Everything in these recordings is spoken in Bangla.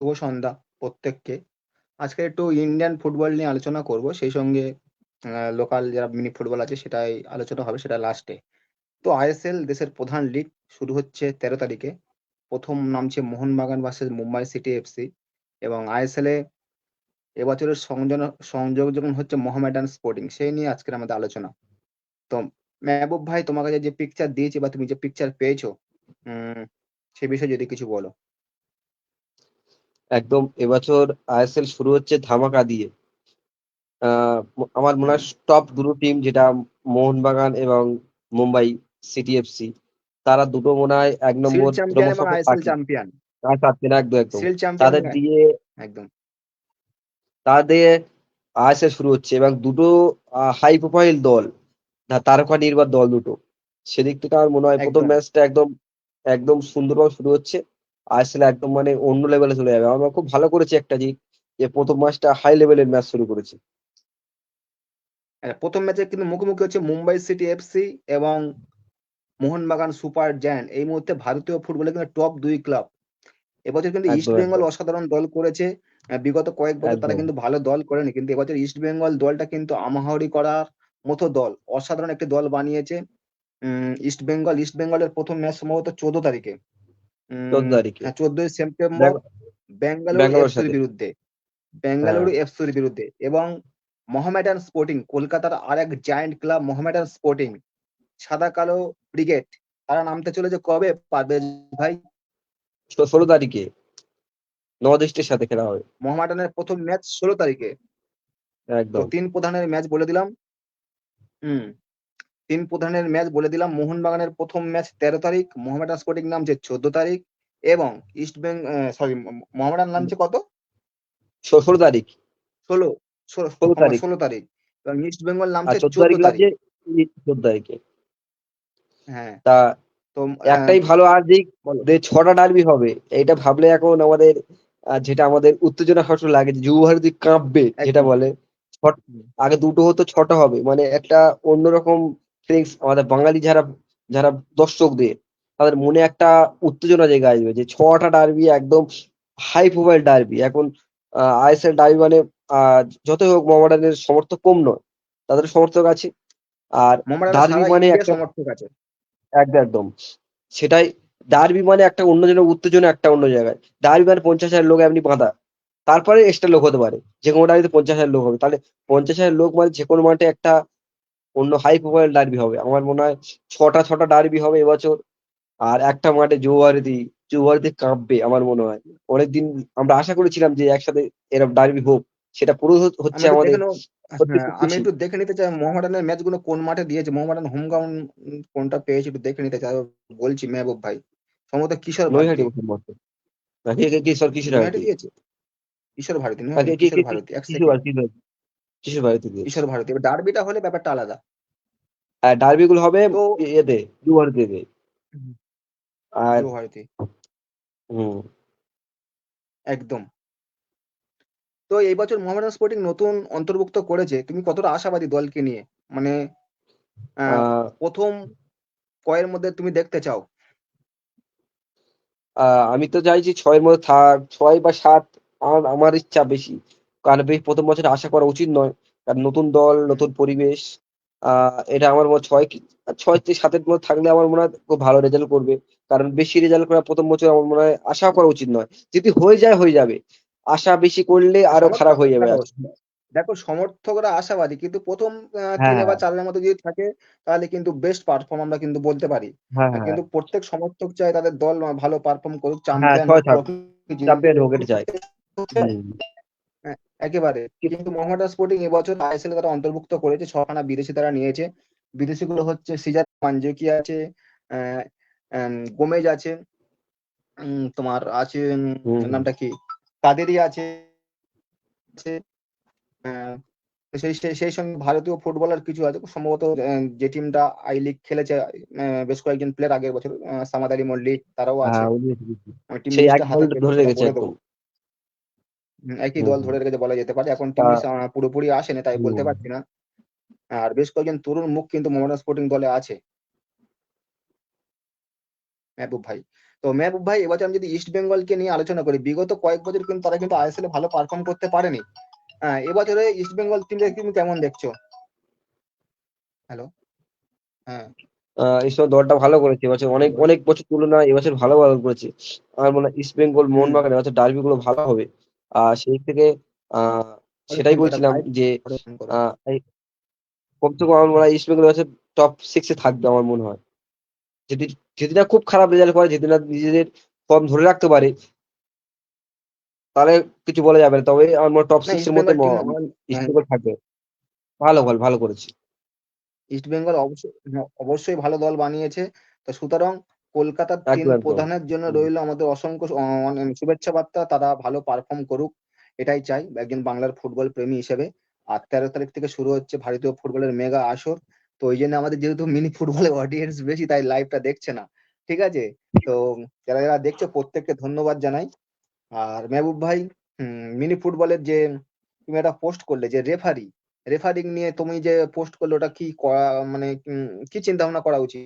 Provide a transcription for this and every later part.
শুভ সন্ধ্যা প্রত্যেককে। আজকে একটু ইন্ডিয়ান ফুটবল নিয়ে আলোচনা করব। সেই সঙ্গে লোকাল যারা মিনি ফুটবল আছে সেটাই আলোচনা হবে, সেটা লাস্টে। তো আইএসএল দেশের প্রধান লিগ শুরু হচ্ছে ১৩ তারিখে। প্রথম নামছে Mohun Bagan versus Mumbai City FC এবং আইএসএল এ এবছরের সংযোজন সংযোজন হচ্ছে মোহামেডান স্পোর্টিং। সেই নিয়ে আজকের আমাদের আলোচনা। তো মেহবুব ভাই তোমার কাছে যে পিকচার দিয়েছি বা তুমি যে পিকচার পেয়েছ সে বিষয়ে যদি কিছু বলো। একদম এবছর আইএসএল শুরু হচ্ছে ধামাকা দিয়ে। আমার মনে হয় টপ দুটো টিম যেটা মোহনবাগান এবং মুম্বাই সিটি এফসি তারা দুটো মনে হয় এক নম্বর চ্যাম্পিয়ন একদম, একদম। তাদের দিয়ে একদম। তাদের আইএসএল শুরু হচ্ছে এবং দুটো হাই প্রোফাইল দল। তারকা নির্ভর দল দুটো। সেদিক থেকে আমার মনে হয় প্রথম ম্যাচটা একদম, একদম সুন্দরভাবে শুরু হচ্ছে। আইএসএল একদম মানে অন্য লেভেলে চলে যাবে। আমরা খুব ভালো করেছি একটা দিক যে প্রথম ম্যাচটা হাই লেভেলের ম্যাচ শুরু করেছে। প্রথম ১ম ম্যাচে কিন্তু মুখোমুখি হচ্ছে মুম্বাই সিটি এফসি এবং মোহনবাগান সুপার জায়ান্ট। এই মুহূর্তে ভারতীয় ফুটবলে কিন্তু টপ দুই ক্লাব। এবছর কিন্তু ইস্ট বেঙ্গল অসাধারণ দল করেছে। বিগত কয়েক বছর তারা কিন্তু ভালো দল করেনি। কিন্তু এবছর ইস্ট বেঙ্গল দলটা কিন্তু আমাহাওরি করার মতো দল। অসাধারণ একটি দল বানিয়েছে। উম ইস্ট বেঙ্গল, ইস্ট বেঙ্গলের ১ম ম্যাচ সম্ভবত ১৪ তারিখে। ১৪ উম তারিখে। হ্যাঁ ১৪ই সেপ্টেম্বর ব্যাঙ্গালোর এফসির বিরুদ্ধে। হ্যাঁ। বেঙ্গালুরু এফসির বিরুদ্ধে এবং মোহামেডান স্পোর্টিং কলকাতার আরেক জায়ান্ট ক্লাব মোহামেডান স্পোর্টিং। সাদা কালো ব্রিগেড। তারা নামতে চলেছে কবে পারভেজ ভাই? ষো ১৬ তারিখে। নর্থ ইস্টের সাথে খেলা হবে। মোহামেডানের ১ম ম্যাচ ১৬ তারিখে। একদম। ৩ প্রধানের ম্যাচ বলে দিলাম। হুম। ৩ প্রধানের ম্যাচ বলে দিলাম। মোহনবাগানের প্রথম ম্যাচ ১৩ তারিখ, মোহামেডান স্পোর্টিং নামছে ১৪ তারিখ এবং ইস্ট বেং আ সরি মোহামেডান নামছে কত? ষোলো ১৬ তারিখ। ১৬ ষোল ১৬ তারিখ। ১৬ তারিখ এবং ইস্ট বেঙ্গল নামছে ১৪ ১৪ তারিখ ১৪ তারিখে। হ্যাঁ। তা তো একটাই ভালো আর দিক। যে ৬ টা ডার্বি হবে। এইটা ভাবলে এখন আমাদের যেটা আমাদের উত্তেজনা সবসময় লাগে যে যুব ভারতী কাঁপবে যেটা বলে। আগে দুটো হতো ছটা হবে। মানে একটা অন্যরকম ফিলিংস আমাদের বাঙালি যারা, যারা দর্শকদের তাদের মনে একটা উত্তেজনা জেগে আসবে যে ৬ টা ডার্বি একদম হাই প্রোফাইল ডার্বি। এখন আইএসএল ডার্বি মানে যতই হোক মোহামেডানের সমর্থক কম নয়। তাদের সমর্থক আছে। আর ডার্বি মানে একটা সমর্থক আছে। একদম, একদম। সেটাই ডার্বি মানে একটা অন্য জনের উত্তেজনা একটা অন্য জায়গায়। ডার্বি মানে ৫০,০০০ লোক এমনি বাঁধা। তারপরে এক্সট্রা লোক হতে পারে। যে যেকোনো ডার্বিতে ৫০,০০০ লোক হবে। তাহলে ৫০,০০০ লোক মানে যেকোনো মাঠে একটা অন্য হাই প্রোফাইল ডার্বি হবে। আমার মনে হয় ৬ টা ৬ ডার্বি হবে এবছর। আর একটা মাঠে যুব ভারতী কাঁপবে আমার মনে হয়। অনেকদিন আমরা আশা করেছিলাম যে একসাথে এরকম ডার্বি হোক। সেটা পুরো হচ্ছে আমাদের হ্যাঁ, আমি একটু দেখে নিতে চাই মোহামেডানের ম্যাচগুলো কোন মাঠে দিয়েছে। মোহামেডান হোম গ্রাউন্ড কোনটা পেয়েছে একটু দেখে নিতে চাই। বলছি মেহবুব ভাই। সম্ভবত কিশোর নৈহাটি। কিশোর কিশোর ভারতী। দিয়েছে? কিশোর ভারতী, কিশোর ভারতী। ১ কিশোর। ভারতী, কিশোর ভারতী কিশোর ভারতী। এবার ডার্বিটা হলে ব্যাপারটা আলাদা। আর ডার্বি গুলো হবে ইয়েতে। হুম। আর যুব ভারতী। হুম। একদম। তো এই বছর মোহামেডান স্পোর্টিং নতুন অন্তর্ভুক্ত করেছে। তুমি কতটা আশাবাদী দলকে নিয়ে? মানে ১ম কয়ের মধ্যে তুমি দেখতে চাও? আমি তো চাইছি ছয়ের মধ্যে থাক। ৬ বা সাত আমার আমার ইচ্ছা বেশি। কারণ ১ম বছরে আশা করা উচিত নয়। কারণ নতুন দল, নতুন পরিবেশ। আ এটা আমার মনে হয় ৬ কি ৬ থেকে ৭ মধ্যে থাকলে আমার মনে হয় খুব ভালো রেজাল্ট করবে। কারণ বেশি রেজাল্ট করা প্রথম বছর আমার মনে হয় আশা করা উচিত নয়। যদি হয়ে যায়, হয়ে যাবে। আশা বেশি করলে আরও খারাপ হয়ে যাবে। দেখো, সমর্থকরা আশাবাদী কিন্তু ১ম আ হ্যাঁ, ৩ বা হ্যাঁ। ৪ মধ্যে যদি থাকে তাহলে কিন্তু বেস্ট পারফর্ম আমরা কিন্তু বলতে পারি। হ্যাঁ। কিন্তু প্রত্যেক সমর্থক চায় তাদের দল ভালো পারফর্ম করুক, চ্যাম্পিয়ন হোক, চ্যাম্পিয়ন হোক এটা চাই। হ্যাঁ, একেবারে। কিন্তু মোহামেডান স্পোর্টিং এবছর আইএসএল তারা অন্তর্ভুক্ত করেছে। ছখানা বিদেশি তারা নিয়েছে। বিদেশিগুলো হচ্ছে সিজার মানজুকি আছে, গোমেজ আছে। তোমার আছে। নামটা কি? কাদেরি আছে। সেই সেই সঙ্গে ভারতীয় ফুটবলার কিছু আছে। সম্ভবত যে টিমটা আই লিগ খেলেছে বেশ কয়েকজন প্লেয়ার আগের বছর সামাদ আলী মল্লিক তারাও আছে। একই দল ধরে রেখেছে বলা যেতে পারে। এখন টিম পুরোপুরি আসেনি তাই বলতে পারছি না। আর বেশ কয়েকজন তরুণ মুখ কিন্তু মোহামেডান স্পোর্টিং দলে আছে। মেহবুব ভাই। তো মেহবুব ভাই এবছর আমি যদি ইস্ট বেঙ্গলকে নিয়ে আলোচনা করি বিগত কয়েক বছর কিন্তু তারা কিন্তু আইএসএল ভালো পারফর্ম করতে পারেনি। হ্যাঁ এবছরে ইস্ট বেঙ্গল টিমটা তুমি কেমন দেখছ? হ্যালো হ্যাঁ। এই দলটা ভালো করেছে। এবছর অনেক অনেক বছর তুলনায় এবছর ভালো ভালো করেছে। আমার মনে হয় ইস্ট বেঙ্গল মোহনবাগান এবছর ডার্বি গুলো ভালো হবে। সেই থেকে আহ সেটাই বলছিলাম যে কমসে কম আমার মনে হয় ইস্ট বেঙ্গল এবছর টপ সিক্সে থাকবে আমার মনে হয়। যদি যদি না খুব খারাপ রেজাল্ট করে যদি না নিজেদের ফর্ম ধরে রাখতে পারে তাহলে কিছু বলা যাবে না। তবে আমার মনে হয় টপ সিক্স এর মধ্যে বেঙ্গল team ইস্ট হ্যাঁ। থাকবে। ভালো ভালো ভালো করেছে। ইস্ট বেঙ্গল অবশ্যই হ্যাঁ, অবশ্যই ভালো দল বানিয়েছে। তো সুতরাং কলকাতার তিন প্রধানের জন্য। রইল আমাদের অসংখ্য অনেক শুভেচ্ছা বার্তা তারা ভালো পারফর্ম করুক এটাই চাই। একজন বাংলার ফুটবল প্রেমী হিসেবে। আর তেরো তারিখ থেকে শুরু হচ্ছে ভারতীয় ফুটবলের মেগা আসর। তো ওই জন্য আমাদের যেহেতু মিনি ফুটবলের অডিয়েন্স বেশি তাই লাইভটা দেখছে না। ঠিক আছে? তো যারা যারা দেখছ প্রত্যেককে ধন্যবাদ জানাই। আর মেহবুব ভাই মিনি ফুটবলের যে তুমি একটা পোস্ট করলে যে রেফারি রেফারিং নিয়ে তুমি যে পোস্ট করলে ওটা কি করা মানে কি চিন্তা ভাবনা করা উচিত?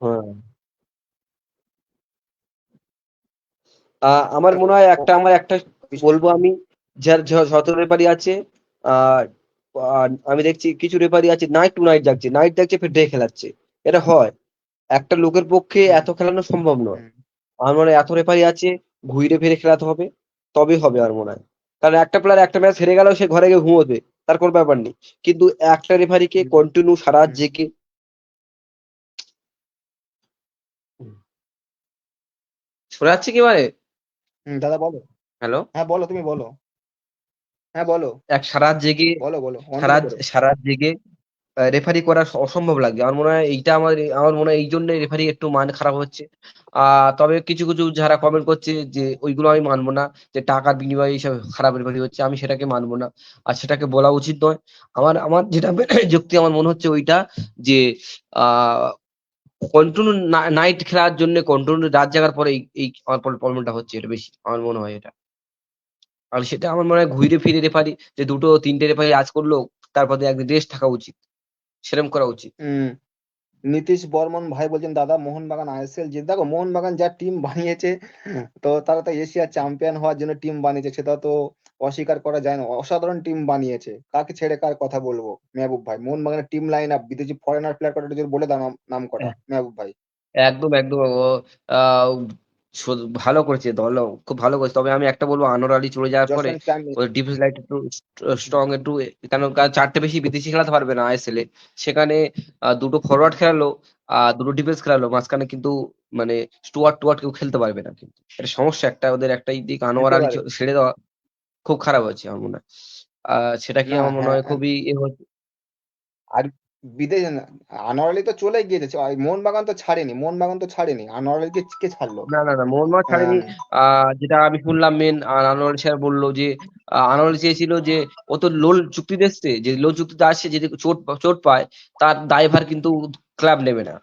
হ্যাঁ আহ, আমার মনে হয় একটা আমার একটা বলব আমি যার যত রেফারি আছে আমি দেখছি কিছু রেফারি আছে নাইট টু নাইট যাচ্ছে নাইট যাচ্ছে ফের ডে খেলাচ্ছে। এটা হয়। একটা লোকের পক্ষে এত খেলানো সম্ভব নয়। আমার মনে হয় এত রেফারি আছে ঘুরে ফিরে খেলাতে হবে তবে হবে আর মনে হয়। কারণ একটা প্লেয়ার একটা ম্যাচ হেরে গেলেও সে ঘরে গিয়ে ঘুমোবে তার কোনো ব্যাপার নেই। কিন্তু একটা রেফারিকে। কন্টিনিউ সারা হুম। শোনা যাচ্ছে কি মানে দাদা বলো। হ্যালো? হ্যাঁ বলো তুমি বলো। হ্যাঁ বলো। এক সারা জেগে বলো বলো সারা। সারা জেগে রেফারি করা অসম্ভব লাগে। আমার মনে হয় এইটা আমার আমার মনে হয় এই জন্য রেফারি একটু মান খারাপ হচ্ছে। আহ তবে কিছু কিছু যারা কমেন্ট করছে যে ওইগুলো আমি মানবো না যে টাকার বিনিময়ে এইসব খারাপ রেফারি হচ্ছে আমি সেটাকে মানবো না। আর সেটাকে বলা উচিত নয়। আমার আমার যেটা যুক্তি আমার মনে হচ্ছে ওইটা যে আহ কন্টিনিউ নাইট খেলার জন্য কন্টিনিউ রাত জাগার পরে এই আমার প্রবলেমটা হচ্ছে এটা বেশি আমার মনে হয় এটা। আর সেটা আমার মনে হয় ঘুরে ফিরে রেফারি যে দুটো তিনটে রেফারি আজ করল তারপরে একদিন রেস্ট থাকা উচিত। সেরকম করা উচিত। হুম। নীতিশ বর্মন ভাই বলছেন দাদা মোহনবাগান আইএসএল জিত দেখো মোহনবাগান যা টিম বানিয়েছে তো তারা তো এশিয়ার চ্যাম্পিয়ন হওয়ার জন্য টিম বানিয়েছে সেটা তো অস্বীকার করা যায় না। অসাধারণ টিম বানিয়েছে। কাকে ছেড়ে কার কথা বলব? মেহবুব ভাই। মোহনবাগানের টিম লাইন আপ বিদেশি ফরেনার প্লেয়ার কটা যদি বলে দাও নাম- নাম করা মেহবুব ভাই। একদম একদম। ভালো করেছে দল খুব ভালো করেছে। তবে আমি একটা বলব আনোয়ার আলী চলে যাওয়ার পরে ডিফেন্স লাইন একটু স্ট্রং একটু কেন চারটে বেশি বিদেশি খেলাতে পারবে না আইএসএল এ। সেখানে দুটো ফরওয়ার্ড খেলালো আর দুটো ডিফেন্স খেলালো। মাঝখানে কিন্তু মানে স্টুয়ার্ট টুয়ার্ট কেউ খেলতে পারবে না কিন্তু। এটা সমস্যা একটা ওদের একটাই দিক। আনোয়ার আলী ছেড়ে দেওয়া খুব খারাপ হচ্ছে আমার মনে হয়। সেটা কি আমার মনে হ্যাঁ, হয় হ্যাঁ। খুবই আর বিদেশে না, আনোয়ার আলী তো চলে গিয়েছে। আর মোহনবাগান তো ছাড়েনি মোহনবাগান তো ছাড়েনি। আনোয়ার আলীকে কে ছাড়লো? না না না মোহনবাগান ছাড়েনি। আহ যেটা আমি শুনলাম মেন আনোয়ার স্যার বলল যে আনোয়ার চেয়েছিল যে ও তো লোন চুক্তিতে এসছে যে লোন চুক্তিতে আসছে যদি চোট চোট পায় তার দায়ভার কিন্তু ক্লাব নেবে না।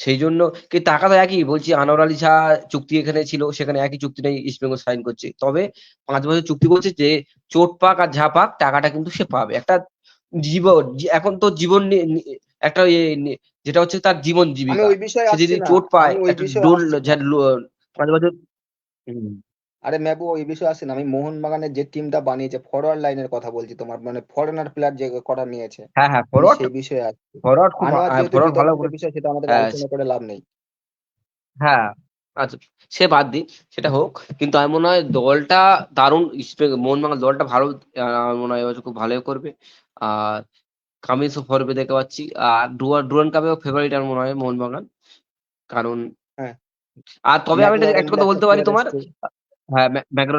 সেই জন্য কি টাকা তো একই? বলছি আনোয়ার আলী শাহ চুক্তি এখানে ছিল সেখানে একই চুক্তি নেই ইস্টবেঙ্গল সাইন করছে। তবে পাঁচ বছর চুক্তি করছে যে চোট পাক আর ঝা পাক টাকাটা কিন্তু সে পাবে। একটা জীবন এখন তো জীবন একটা ইয়ে যেটা হচ্ছে তার জীবন জীবিকা। যদি চোট পায় পাঁচ বছর। আরে মেবু ওই বিষয়ে আসছি না। আমি মোহনবাগানের যে টিমটা বানিয়েছে ফরওয়ার্ড লাইনের কথা বলছি তোমার মানে ফরেনার প্লেয়ার যে কটা নিয়েছে। হ্যাঁ হ্যাঁ ফরওয়ার্ড সেই বিষয়ে আসছি ফরওয়ার্ড খুব ফরওয়ার্ড ভালো বিষয় সেটা আমাদের হ্যাঁ। আলোচনা করে লাভ নেই। হ্যাঁ আচ্ছা সে বাদ দিই সেটা হোক। কিন্তু আমার মনে হয় দলটা দারুণ মোহনবাগান দলটা ভালো আমার মনে হয় খুব ভালো করবে। আর কামিন্সও ফরবে দেখতে পাচ্ছি। আর ডুয়ার ডুয়ান কাপেও ফেভারিট আমার মনে হয় মোহনবাগান। কারণ হ্যাঁ। আর তবে আমি একটা কথা বলতে পারি তোমার? হ্যাঁ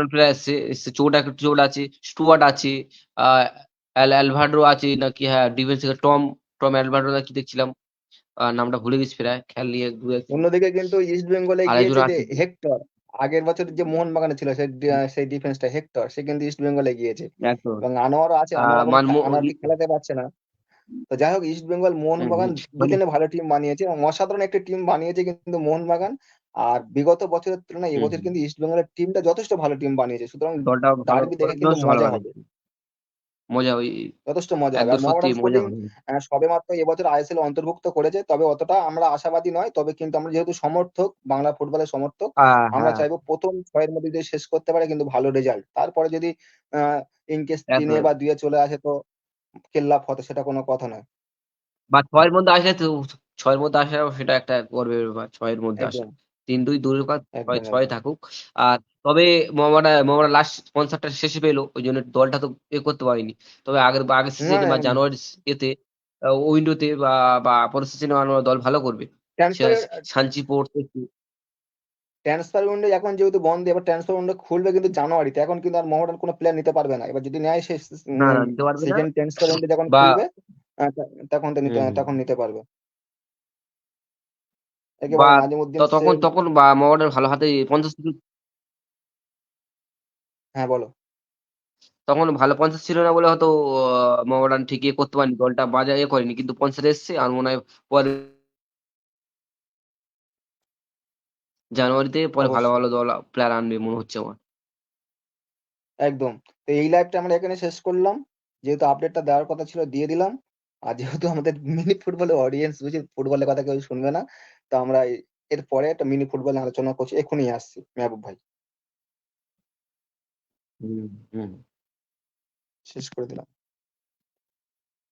প্লেয়ার এসছে এসছে চোট একটা চোট আছে স্টুয়ার্ট আছে আহ অ্যাল অ্যালভার্ডো আছে নাকি হ্যাঁ ডিফেন্স টম টম অ্যালভার্ডো নাকি দেখছিলাম নামটা ভুলে গেছি প্রায় খেয়াল নিয়ে অন্যদিকে কিন্তু ইস্ট বেঙ্গলে গিয়েছে যে হেক্টর আগের বছর যে মোহনবাগানে ছিল সেই সেই ডিফেন্সটা হেক্টর সে কিন্তু ইস্ট বেঙ্গলে গিয়েছে। এবং আনোয়ারও আছে আনোয়ার খেলাতে পারছে না। তো যাই হোক ইস্ট বেঙ্গল মোহনবাগান হুম, মানে- দুজনে ভালো টিম বানিয়েছে এবং অসাধারণ একটা টিম বানিয়েছে কিন্তু মোহনবাগান। আর বিগত বছরের তুলনায় এবছর কিন্তু ইস্ট বেঙ্গলের টিমটা যথেষ্ট ভালো টিম বানিয়েছে। সুতরাং ডার্বি দেখে কিন্তু মজা হবে। মজা ওই যথেষ্ট মজা হবে। হবে সবেমাত্র এবছর আইএসএল অন্তর্ভুক্ত করেছে তবে অতটা আমরা আশাবাদী নয় তবে কিন্তু আমরা যেহেতু সমর্থক বাংলা ফুটবলের সমর্থক আমরা হ্যাঁ। চাইব প্রথম ছয়ের মধ্যে যদি শেষ করতে পারে কিন্তু ভালো রেজাল্ট তারপরে যদি আহ ইনকেস তিনে বা দুয়ে চলে আসে তো কেল্লাফ হতে সেটা কোনো কথা নয়। বা ছয়ের মধ্যে আসলে তো ছয়ের মধ্যে আসা সেটা একটা গর্বের ব্যাপার ছয়ের মধ্যে আসা। তিন দুই দূরের কথা ছয় ছয় থাকুক। আর তবে মোহামেডান মোহামেডান লাস্ট স্পন্সরটা শেষে পেল ওই জন্য দলটা তো এ করতে পারেনি। তবে আগের আগের সিজনে বা জানুয়ারি এতে উইন্ডোতে বা বা পরের সিজনে দল ভালো করবে। ট্রান্সফার সাঞ্চি পোর্ট ট্রান্সফার উইন্ডো এখন যেহেতু বন্ধ এবার ট্রান্সফার উইন্ডো খুলবে কিন্তু জানুয়ারিতে। এখন কিন্তু আর মোহামেডান কোনো প্লেয়ার নিতে পারবে না। এবার যদি নেয় সে না না নিতে পারবে সিজন ট্রান্সফার উইন্ডো যখন খুলবে তখন তো নিতে। তখন নিতে পারবে। বা তখন তখন বা ভালো হাতে পঞ্চাশ হ্যাঁ বলো। তখন ভালো পঞ্চাশ ছিল না বলে হয়তো মোহামেডান ঠিক ইয়ে করতে পারেনি দলটা বাজার ইয়ে করেনি কিন্তু পঞ্চাশ এসছে আর মনে হয় পরে জানুয়ারিতে পরে ভালো ভালো দল প্লেয়ার আনবে মনে হচ্ছে আমার। একদম। তো এই লাইভটা আমরা এখানে শেষ করলাম। যেহেতু আপডেটটা দেওয়ার কথা ছিল দিয়ে দিলাম। আর যেহেতু আমাদের মিনি ফুটবলের অডিয়েন্স বুঝি ফুটবলের কথা কেউ শুনবে না। তো আমরা এর এরপরে একটা মিনি ফুটবল আলোচনা করছি এখনই আসছি মেহবুব ভাই। হুম হুম। শেষ করে দিলাম।